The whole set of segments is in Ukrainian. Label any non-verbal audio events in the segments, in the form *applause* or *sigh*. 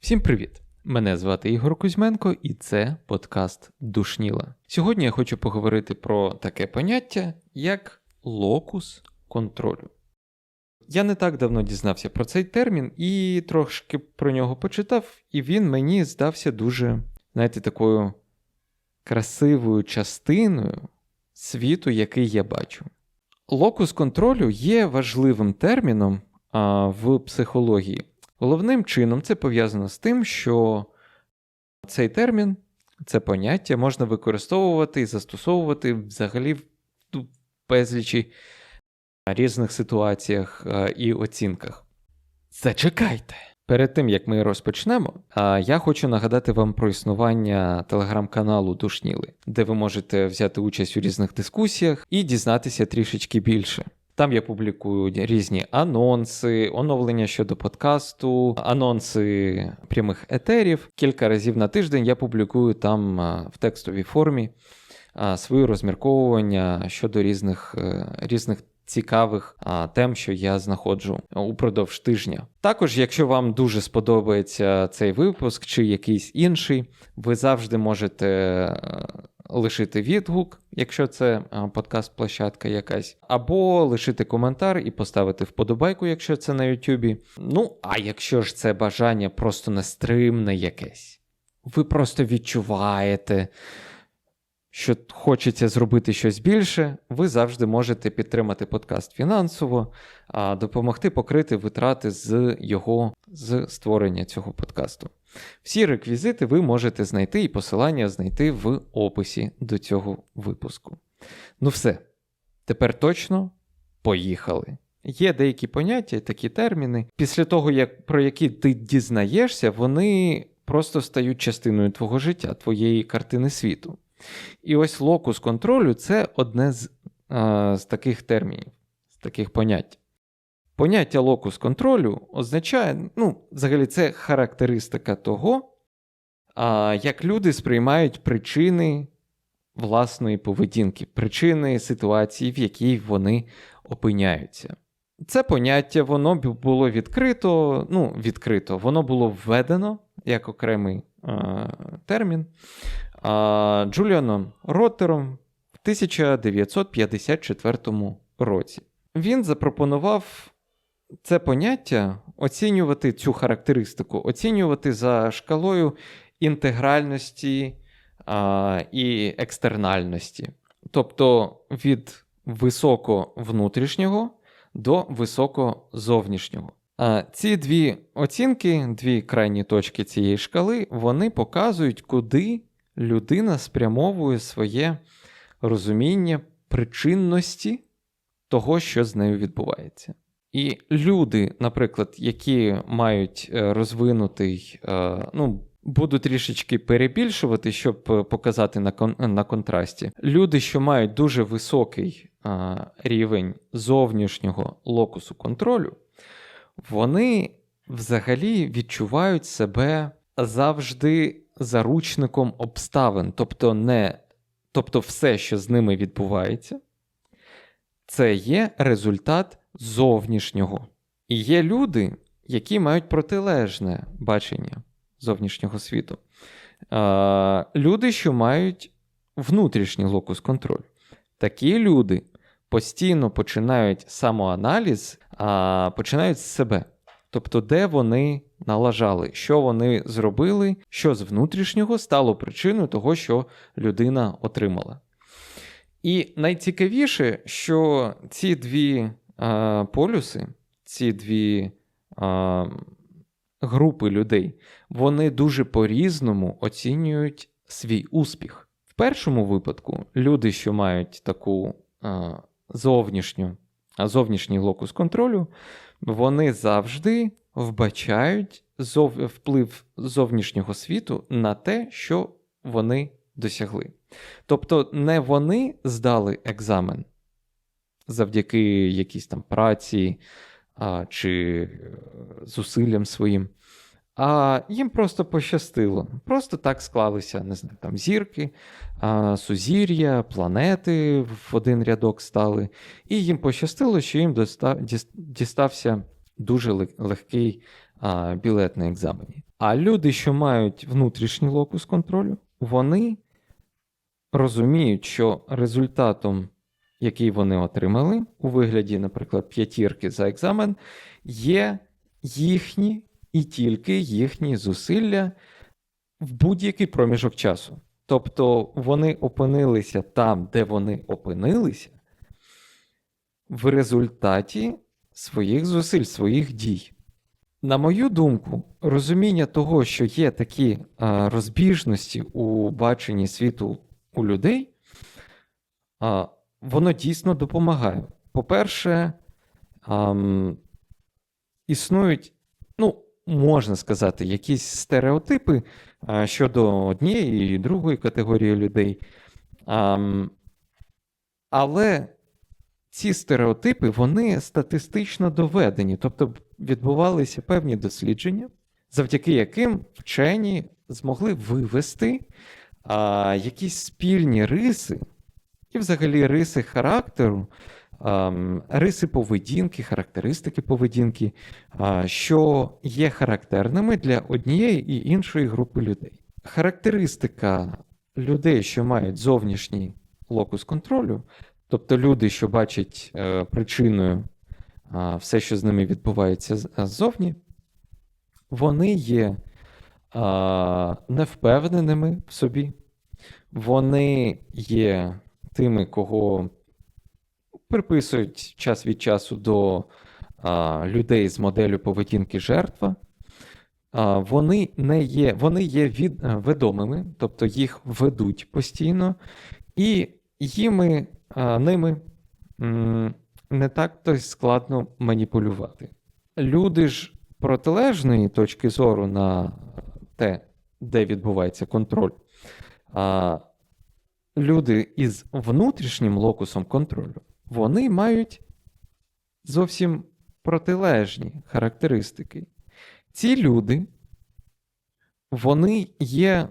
Всім привіт! Мене звати Ігор Кузьменко, і це подкаст Душніла. Сьогодні я хочу поговорити про таке поняття, як локус контролю. Я не так давно дізнався про цей термін і трошки про нього почитав, і він мені здався дуже, знаєте, такою красивою частиною світу, який я бачу. Локус контролю є важливим терміном а, в психології. Головним чином це пов'язано з тим, що цей термін, це поняття можна використовувати і застосовувати взагалі в ну, безлічі різних ситуаціях і оцінках. Зачекайте! Перед тим як ми розпочнемо, я хочу нагадати вам про існування телеграм-каналу Душніли, де ви можете взяти участь у різних дискусіях і дізнатися трішечки більше. Там я публікую різні анонси, оновлення щодо подкасту, анонси прямих етерів. Кілька разів на тиждень я публікую там в текстовій формі свої розмірковування щодо різних, е, різних цікавих а, тем, що я знаходжу упродовж тижня. Також, якщо вам дуже сподобається цей випуск чи якийсь інший, ви завжди можете. е, Лишити відгук, якщо це подкаст-площадка якась, або лишити коментар і поставити вподобайку, якщо це на Ютубі. Ну, а якщо ж це бажання просто нестримне якесь, ви просто відчуваєте, що хочеться зробити щось більше, ви завжди можете підтримати подкаст фінансово, а допомогти покрити витрати з його з створення цього подкасту. Всі реквізити ви можете знайти і посилання знайти в описі до цього випуску. Ну все, тепер точно поїхали. Є деякі поняття, такі терміни. Після того, як, про які ти дізнаєшся, вони просто стають частиною твого життя, твоєї картини світу. І ось локус контролю це одне з, а, з таких термінів, з таких понять. Поняття локус контролю означає, ну, взагалі, це характеристика того, а, як люди сприймають причини власної поведінки, причини ситуації, в якій вони опиняються. Це поняття воно було відкрито, ну, відкрито, воно було введено як окремий а, термін Джуліаном Роттером в 1954 році. Він запропонував це поняття оцінювати цю характеристику, оцінювати за шкалою інтегральності а, і екстернальності. Тобто від високо внутрішнього до високо зовнішнього. Ці дві оцінки, дві крайні точки цієї шкали, вони показують, куди людина спрямовує своє розуміння причинності того, що з нею відбувається. І люди, наприклад, які мають е, розвинутий, е, ну, буду трішечки перебільшувати, щоб е, показати на, кон- на контрасті. Люди, що мають дуже високий рівень зовнішнього локусу контролю, вони взагалі відчувають себе завжди заручником обставин, тобто не, тобто все, що з ними відбувається, це є результат зовнішнього. І є люди, які мають протилежне бачення зовнішнього світу. Е, люди, що мають внутрішній локус контролю. Такі люди постійно починають самоаналіз, а починають з себе. Тобто, де вони налажали, що вони зробили, що з внутрішнього стало причиною того, що людина отримала. І найцікавіше, що ці дві а, полюси, ці дві а, групи людей, вони дуже по-різному оцінюють свій успіх. В першому випадку люди, що мають таку а, зовнішню, зовнішній локус контролю, вони завжди вбачають зов... вплив зовнішнього світу на те, що вони досягли. Тобто, не вони здали екзамен завдяки якійсь там праці а, чи е, зусиллям своїм, А їм просто пощастило. Просто так склалися, не знаю, там зірки, а, сузір'я, планети в один рядок стали. І їм пощастило, що їм доста- дістався дуже легкий а, білет на екзамені. А люди, що мають внутрішній локус контролю, вони розуміють, що результатом, який вони отримали у вигляді, наприклад, п'ятірки за екзамен, є їхні і тільки їхні зусилля в будь-який проміжок часу. Тобто вони опинилися там, де вони опинилися, в результаті своїх зусиль, своїх дій. На мою думку, розуміння того, що є такі а, розбіжності у баченні світу у людей, а, воно дійсно допомагає. По-перше, існують, ну, можна сказати, якісь стереотипи а, щодо однієї і другої категорії людей. Ам, але ці стереотипи вони статистично доведені, тобто відбувалися певні дослідження, завдяки яким вчені змогли вивести а, якісь спільні риси, і взагалі риси характеру, а, риси поведінки, характеристики поведінки, а, що є характерними для однієї і іншої групи людей. Характеристика людей, що мають зовнішній локус контролю, тобто люди, що бачать е, причиною а, все, що з ними відбувається ззовні, вони є а, невпевненими в собі, вони є тими, кого приписують час від часу до а, людей з моделлю поведінки жертва. Вони не є, вони є від, е, ведомими, тобто їх ведуть постійно, і їми, ними не так то й складно маніпулювати. Люди ж протилежної точки зору на те, де відбувається контроль, а, люди із внутрішнім локусом контролю, вони мають зовсім протилежні характеристики. Ці люди, вони є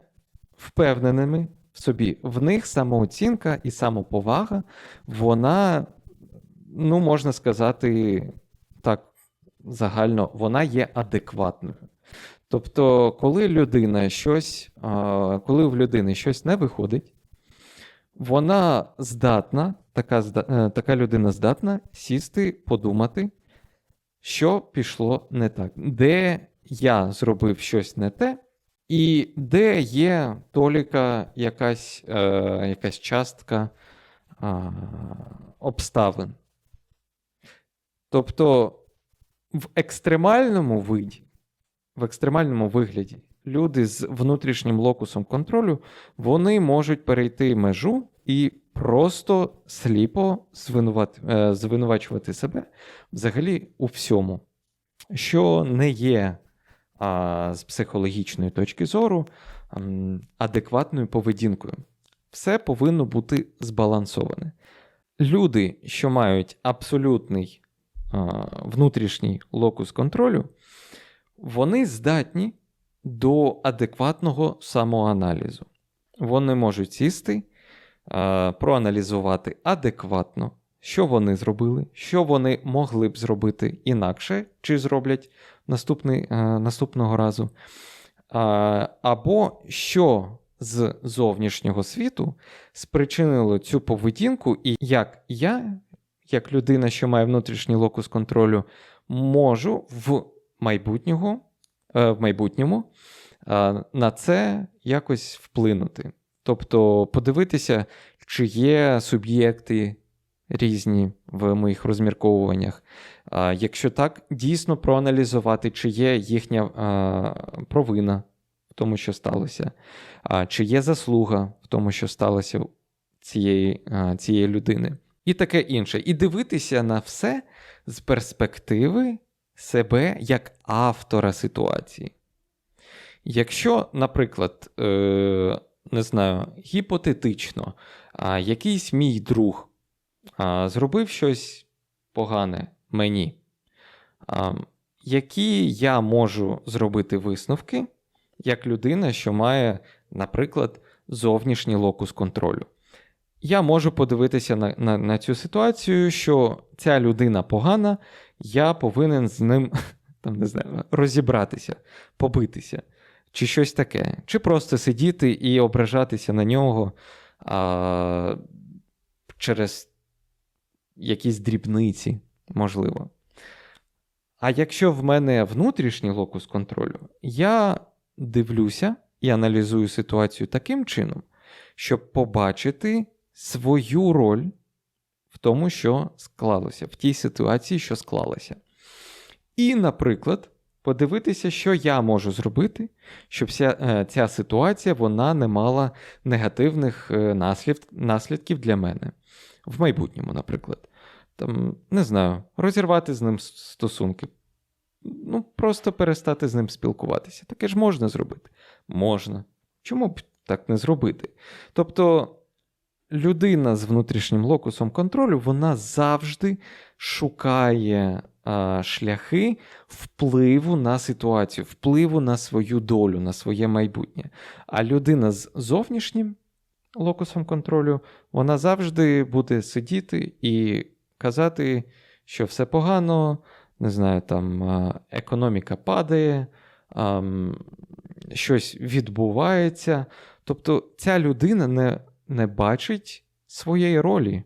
впевненими собі. В них самооцінка і самоповага, вона, ну, можна сказати, так загально, вона є адекватною. Тобто, коли людина щось, коли в людини щось не виходить, вона здатна, така, е, така людина здатна сісти, подумати, що пішло не так, де я зробив щось не те, і де є толіка якась, е, якась частка а, обставин. Тобто в екстремальному виді, в екстремальному вигляді, люди з внутрішнім локусом контролю вони можуть перейти межу і просто сліпо звинувати, е, звинувачувати себе взагалі у всьому, що не є а, з психологічної точки зору адекватною поведінкою. Все повинно бути збалансоване. Люди, що мають абсолютний внутрішній локус контролю, вони здатні до адекватного самоаналізу. Вони можуть сісти, проаналізувати адекватно, що вони зробили, що вони могли б зробити інакше, чи зроблять наступний, а, наступного разу. Або що з зовнішнього світу спричинило цю поведінку, і як я, як людина, що має внутрішній локус контролю, можу в майбутнього, е, в майбутньому е, на це якось вплинути. Тобто подивитися, чи є суб'єкти різні в моїх розмірковуваннях. Якщо так, дійсно проаналізувати, чи є їхня провина в тому, що сталося, чи є заслуга в тому, що сталося цієї, цієї людини, і таке інше. І дивитися на все з перспективи себе як автора ситуації. Якщо, наприклад, е, не знаю, гіпотетично, якийсь мій друг а, зробив щось погане мені, а, які я можу зробити висновки як людина, що має, наприклад, зовнішній локус контролю. Я можу подивитися на, на, на цю ситуацію, що ця людина погана, я повинен з ним *laughs* там, не знаю, розібратися, побитися, чи щось таке, чи просто сидіти і ображатися на нього а, через якісь дрібниці, можливо. А якщо в мене внутрішній локус контролю, я дивлюся і аналізую ситуацію таким чином, щоб побачити свою роль в тому, що склалося, в тій ситуації, що склалася. І, наприклад, подивитися, що я можу зробити, щоб ця, е, ця ситуація вона не мала негативних е, наслід, наслідків для мене. В майбутньому, наприклад. Там, Не знаю, розірвати з ним стосунки. Ну, просто перестати з ним спілкуватися. Таке ж можна зробити? Можна. Чому б так не зробити? Тобто людина з внутрішнім локусом контролю, вона завжди шукає а, шляхи впливу на ситуацію, впливу на свою долю, на своє майбутнє. А людина з зовнішнім локусом контролю, вона завжди буде сидіти і казати, що все погано, не знаю, там економіка падає, щось відбувається. Тобто ця людина не не бачить своєї ролі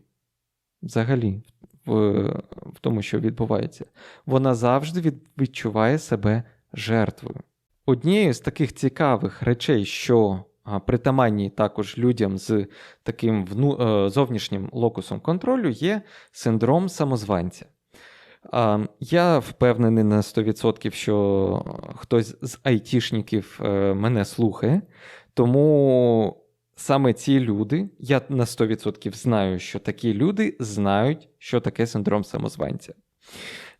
взагалі в, в тому, що відбувається. Вона завжди від, відчуває себе жертвою. Однією з таких цікавих речей, що притаманні також людям з таким вну, е, зовнішнім локусом контролю, є синдром самозванця. Я впевнений на 100%, що хтось з айтішників е, мене слухає, тому саме ці люди, я на 100% знаю, що такі люди знають, що таке синдром самозванця.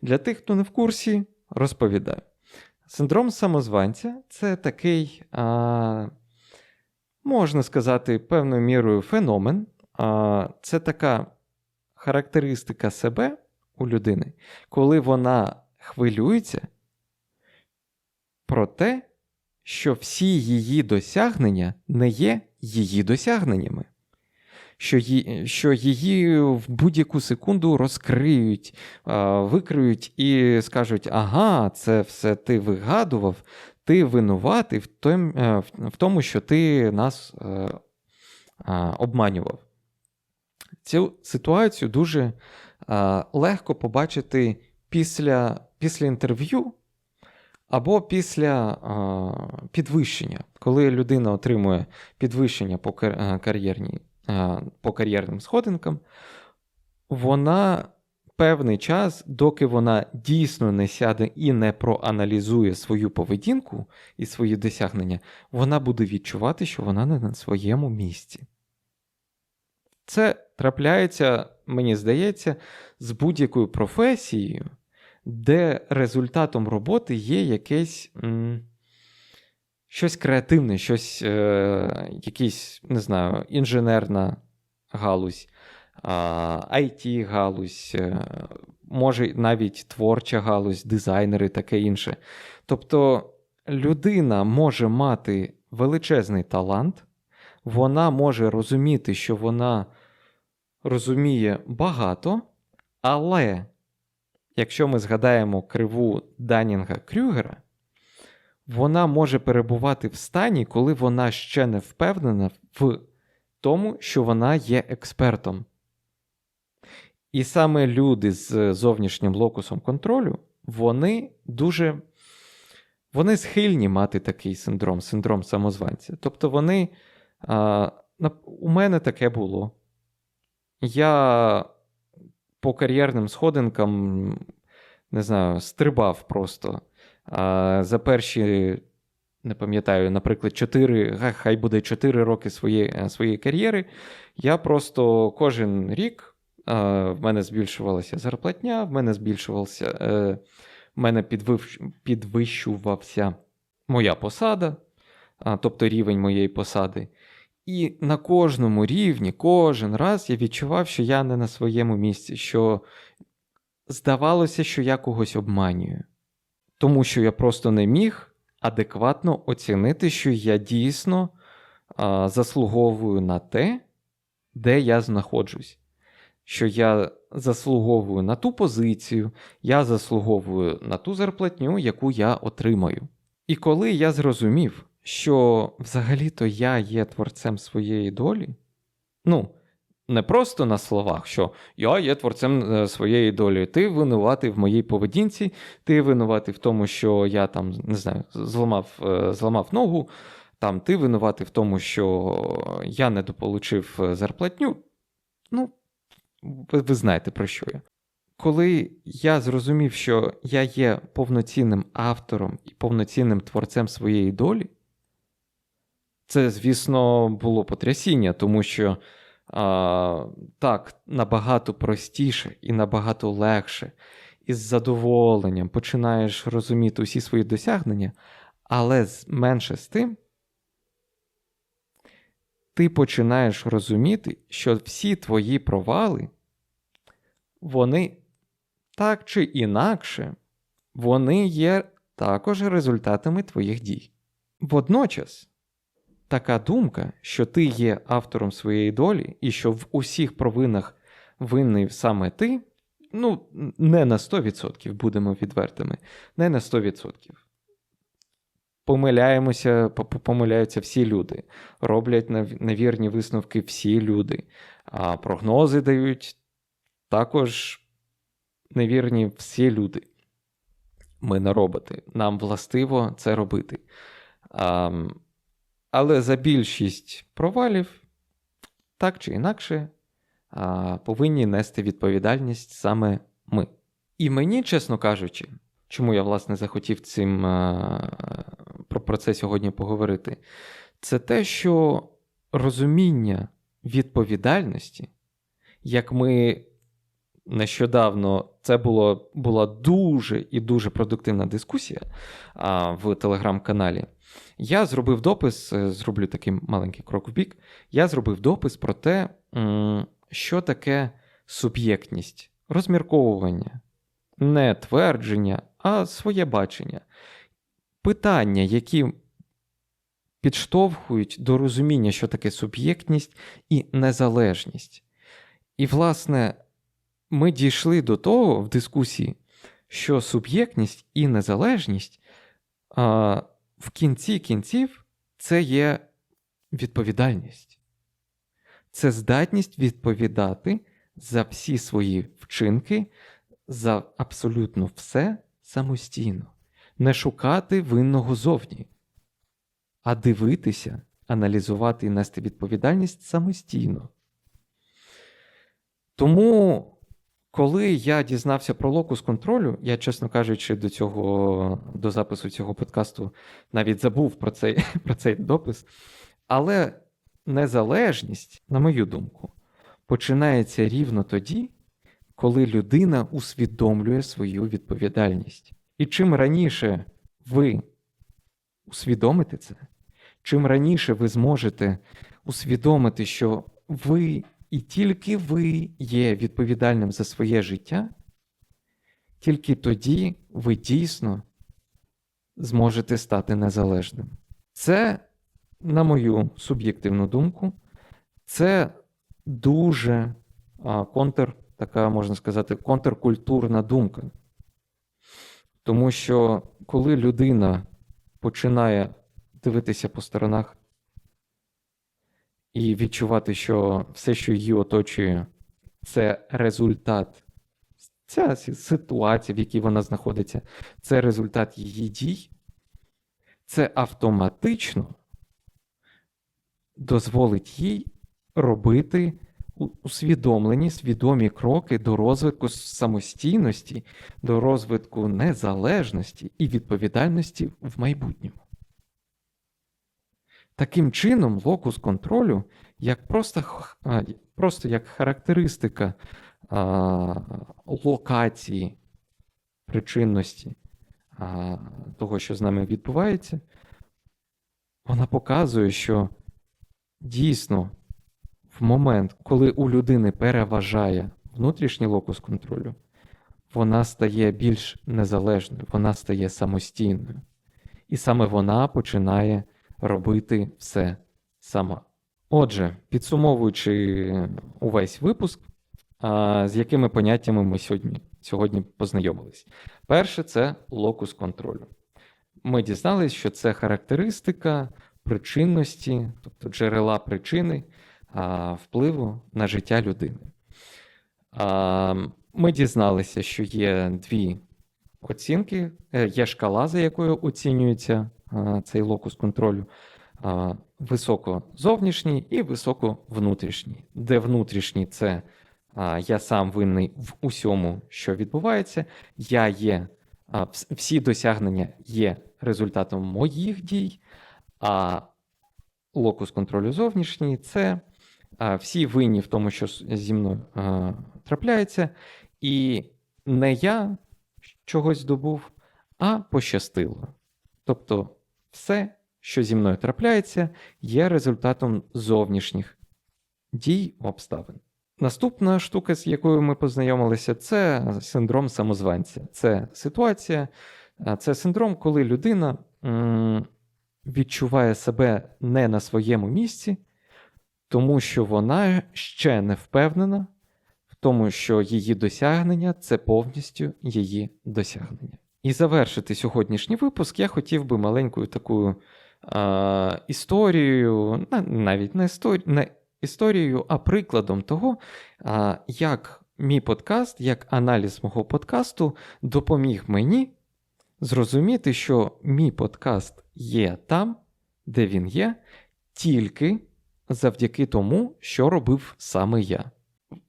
Для тих, хто не в курсі, розповідаю. Синдром самозванця це такий, а, можна сказати, певною мірою феномен. А, Це така характеристика себе у людини, коли вона хвилюється про те, що всі її досягнення не є її досягненнями, що її, що її в будь-яку секунду розкриють, викриють і скажуть: ага, це все ти вигадував, ти винуватий в том, е, в тому, що ти нас е, обманював. Цю ситуацію дуже легко побачити після, після інтерв'ю. Або після підвищення, коли людина отримує підвищення по е, кар'єрній, по кар'єрним сходинкам, вона певний час, доки вона дійсно не сяде і не проаналізує свою поведінку і свої досягнення, вона буде відчувати, що вона не на своєму місці. Це трапляється, мені здається, з будь-якою професією де результатом роботи є якесь м, щось креативне, щось, е, якийсь, не знаю, інженерна галузь, it галузь, е, може навіть творча галузь, дизайнери, таке інше. Тобто людина може мати величезний талант, вона може розуміти, що вона розуміє багато, але якщо ми згадаємо криву Данінга Крюгера, вона може перебувати в стані, коли вона ще не впевнена в тому, що вона є експертом. І саме люди з зовнішнім локусом контролю, вони дуже вони схильні мати такий синдром, синдром самозванця. Тобто вони. А, У мене таке було. Я по кар'єрним сходинкам, не знаю, стрибав просто. А За перші, не пам'ятаю, наприклад, 4, хай буде 4 роки своєї своєї кар'єри. Я просто кожен рік в мене збільшувалася зарплатня, в мене збільшувався, е, в мене підвищувався моя посада, тобто рівень моєї посади. І на кожному рівні, кожен раз я відчував, що я не на своєму місці, що здавалося, що я когось обманюю. тому що я просто не міг адекватно оцінити, що я дійсно а, заслуговую на те, де я знаходжусь. Що я заслуговую на ту позицію, я заслуговую на ту зарплатню, яку я отримаю. І коли я зрозумів, що взагалі-то я є творцем своєї долі, ну, не просто на словах, що я є творцем е, своєї долі, ти винуватий в моїй поведінці, ти винуватий в тому, що я там не знаю, зламав, е, зламав ногу, там ти винуватий в тому, що я недополучив е, зарплатню. Ну, ви, ви знаєте про що я. Коли я зрозумів, що я є повноцінним автором і повноцінним творцем своєї долі, це, звісно, було потрясіння, тому що а, так набагато простіше і набагато легше, із задоволенням починаєш розуміти усі свої досягнення, але менше з тим, ти починаєш розуміти, що всі твої провали, вони так чи інакше, вони є також результатами твоїх дій. Водночас, така думка, що ти є автором своєї долі, і що в усіх провинах винний саме ти, ну, не на 100%, будемо відвертими, не на 100%. Помиляємося, помиляються всі люди, роблять невірні висновки всі люди, а прогнози дають також невірні всі люди. Ми не роботи. Нам властиво це робити. А, Але за більшість провалів, так чи інакше, а, повинні нести відповідальність саме ми. І мені, чесно кажучи, чому я, власне, захотів цим про, про це сьогодні поговорити, це те, що розуміння відповідальності, як ми нещодавно це було, була дуже і дуже продуктивна дискусія а, в телеграм-каналі. Я зробив допис, е, зроблю такий маленький крок в бік. Я зробив допис про те, що таке суб'єктність, розмірковування, не твердження, а своє бачення. Питання, які підштовхують до розуміння, що таке суб'єктність і незалежність. І, власне, ми дійшли до того в дискусії, що суб'єктність і незалежність а, в кінці кінців це є відповідальність, це здатність відповідати за всі свої вчинки, за абсолютно все самостійно, не шукати винного зовні, а дивитися, аналізувати і нести відповідальність самостійно. Тому коли я дізнався про локус контролю, я, чесно кажучи, до цього до запису цього подкасту навіть забув про цей, *laughs* про цей допис. Але незалежність, на мою думку, починається рівно тоді, коли людина усвідомлює свою відповідальність. І чим раніше ви усвідомите це, чим раніше ви зможете усвідомити, що ви і тільки ви є відповідальним за своє життя, тільки тоді ви дійсно зможете стати незалежним. Це, на мою суб'єктивну думку, це дуже контр, така можна сказати, контркультурна думка. Тому що коли людина починає дивитися по сторонах і відчувати, що все, що її оточує, це результат. Ця ситуація, в якій вона знаходиться, це результат її дій, це автоматично дозволить їй робити усвідомлені, свідомі кроки до розвитку самостійності, до розвитку незалежності і відповідальності в майбутньому. Таким чином, локус контролю, як просто просто як характеристика а, локації причинності а, того, що з нами відбувається, вона показує, що дійсно в момент, коли у людини переважає внутрішній локус контролю, вона стає більш незалежною, вона стає самостійною. І саме вона починає робити все сама. Отже, підсумовуючи увесь випуск, з якими поняттями ми сьогодні, сьогодні познайомились. Перше це локус контролю. Ми дізналися, що це характеристика причинності, тобто джерела причини впливу на життя людини. Ми дізналися, що є дві оцінки, е, є шкала, за якою оцінюється цей локус контролю. а, Високо-зовнішній і високо-внутрішній. Де внутрішній це я сам винний в усьому, що відбувається, я є, всі досягнення є результатом моїх дій, а локус контролю зовнішній це всі винні в тому, що зі мною а, трапляється, і не я чогось здобув, а пощастило. Тобто, все, що зі мною трапляється, є результатом зовнішніх дій обставин. Наступна штука, з якою ми познайомилися, це синдром самозванця. Це ситуація, це синдром, коли людина відчуває себе не на своєму місці, тому що вона ще не впевнена в тому, що її досягнення це повністю її досягнення. І завершити сьогоднішній випуск я хотів би маленькою такою а, історією, навіть не, історі, не історією, а прикладом того, а, як мій подкаст, як аналіз мого подкасту допоміг мені зрозуміти, що мій подкаст є там, де він є, тільки завдяки тому, що робив саме я.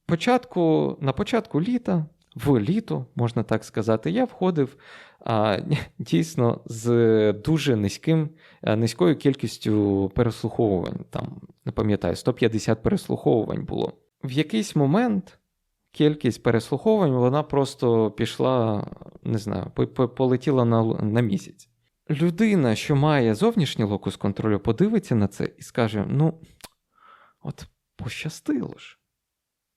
Початку, на початку літа, в літо, можна так сказати, я входив а, *laughs* дійсно з дуже низьким, низькою кількістю переслуховувань. Там, не пам'ятаю, 150 переслуховувань було. В якийсь момент кількість переслуховувань вона просто пішла, не знаю, по- по- полетіла на, на місяць. Людина, що має зовнішній локус контролю, подивиться на це і скаже: ну, от пощастило ж.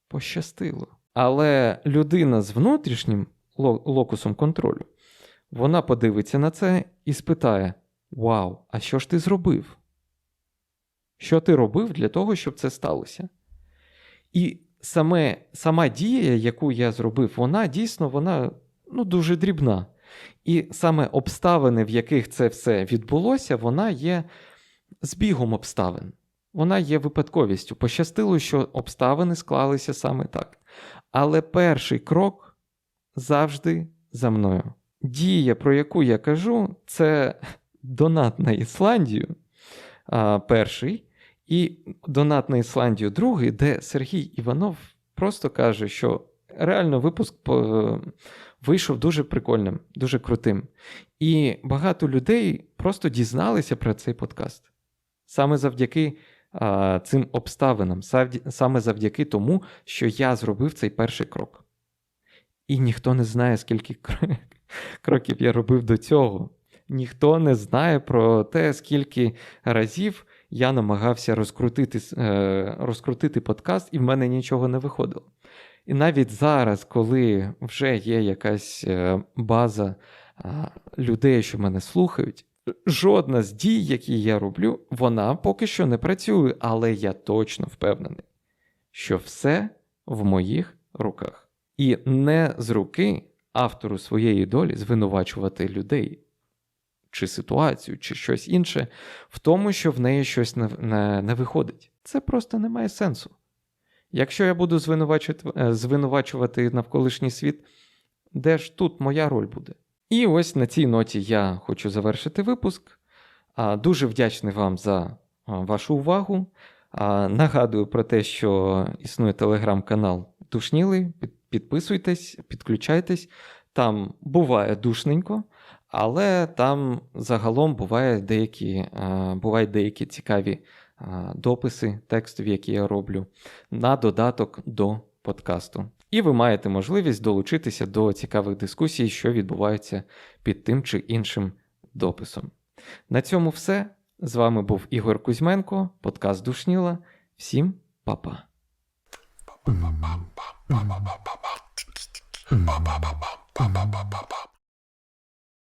Пощастило. Але людина з внутрішнім локусом контролю, вона подивиться на це і спитає: Вау, а що ж ти зробив? Що ти робив для того, щоб це сталося? І саме, сама дія, яку я зробив, вона дійсно вона, ну, дуже дрібна. І саме обставини, в яких це все відбулося, вона є збігом обставин. Вона є випадковістю. Пощастило, що обставини склалися саме так. Але перший крок завжди за мною. Дія, про яку я кажу, це донат на Ісландію, а, перший, і донат на Ісландію другий, де Сергій Іванов просто каже, що реально випуск по- вийшов дуже прикольним, дуже крутим. І багато людей просто дізналися про цей подкаст. Саме завдяки цим обставинам, саме завдяки тому, що я зробив цей перший крок. І ніхто не знає, скільки *laughs* кроків я робив до цього. Ніхто не знає про те, скільки разів я намагався розкрутити, е, розкрутити подкаст, і в мене нічого не виходило. І навіть зараз, коли вже є якась е, база людей, що мене слухають, жодна з дій, які я роблю, вона поки що не працює, але я точно впевнений, що все в моїх руках. І не з руки автору своєї долі звинувачувати людей чи ситуацію, чи щось інше в тому, що в неї щось не, не, не виходить. Це просто не має сенсу. Якщо я буду звинувачувати, е, звинувачувати навколишній світ, де ж тут моя роль буде? І ось на цій ноті я хочу завершити випуск. Дуже вдячний вам за вашу увагу. Нагадую про те, що існує телеграм-канал Душніли. Підписуйтесь, підключайтесь. Там буває душненько, але там загалом буває деякі, бувають деякі цікаві дописи текстові, які я роблю, на додаток до подкасту. І ви маєте можливість долучитися до цікавих дискусій, що відбуваються під тим чи іншим дописом. На цьому все. З вами був Ігор Кузьменко, подкаст Душніла. Всім па-па.